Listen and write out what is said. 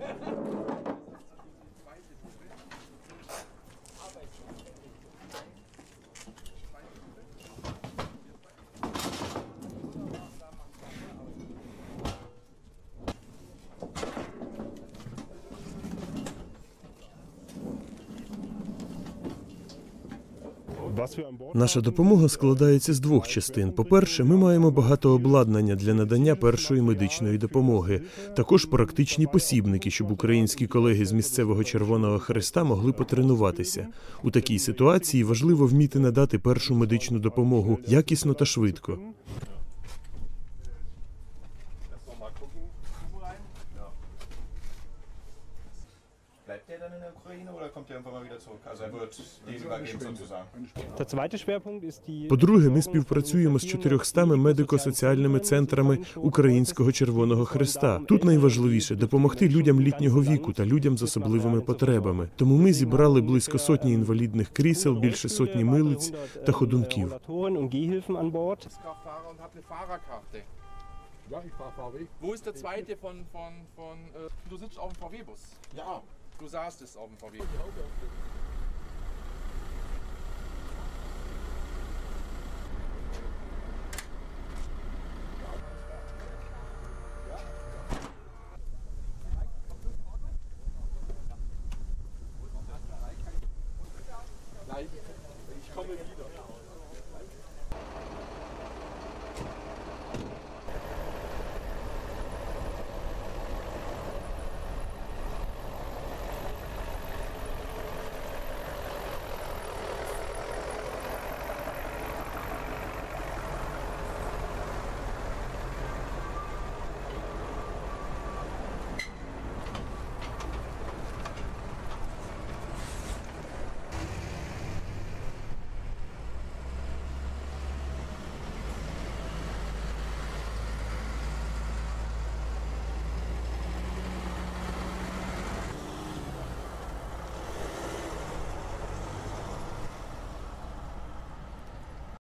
Ha ha ha! Наша допомога складається з двох частин. По-перше, ми маємо багато обладнання для надання першої медичної допомоги, також практичні посібники, щоб українські колеги з місцевого Червоного Хреста могли потренуватися. У такій ситуації важливо вміти надати першу медичну допомогу якісно та швидко. Bleibt er dann in der Ukraine oder kommt er irgendwann mal wieder zurück? Also er wird übergeben sozusagen. Der zweite Schwerpunkt ist die По-друге, ми співпрацюємо з 400 медико-соціальними центрами Українського Червоного Хреста. Тут найважливіше допомогти людям літнього віку та людям з особливими потребами. Тому ми зібрали близько сотні інвалідних крісел, більше сотні милиць та ходунків. Wo ist der zweite von, von, von äh, du sitzt auf dem VW-Bus? Ja. Du saßt es auf dem VW. Ich komme wieder.